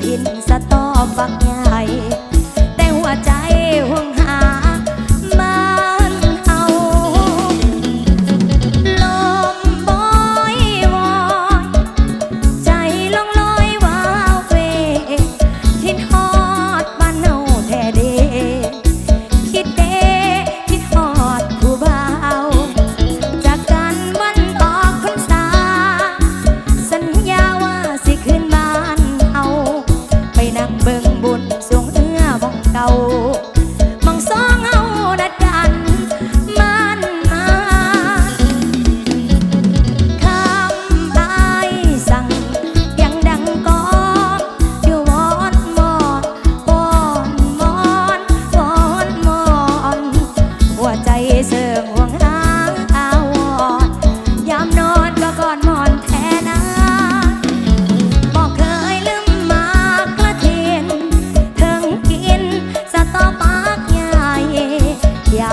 พินสตอบักแ caô.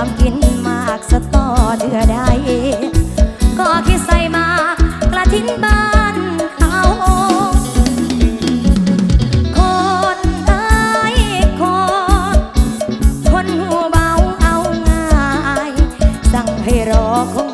ความกินมากสตอเดือใดก็คิดใส่มากระทิ้นบ้านเขาคนเอ้คนคนหูเบาเอาง่าย สั่งให้รอคง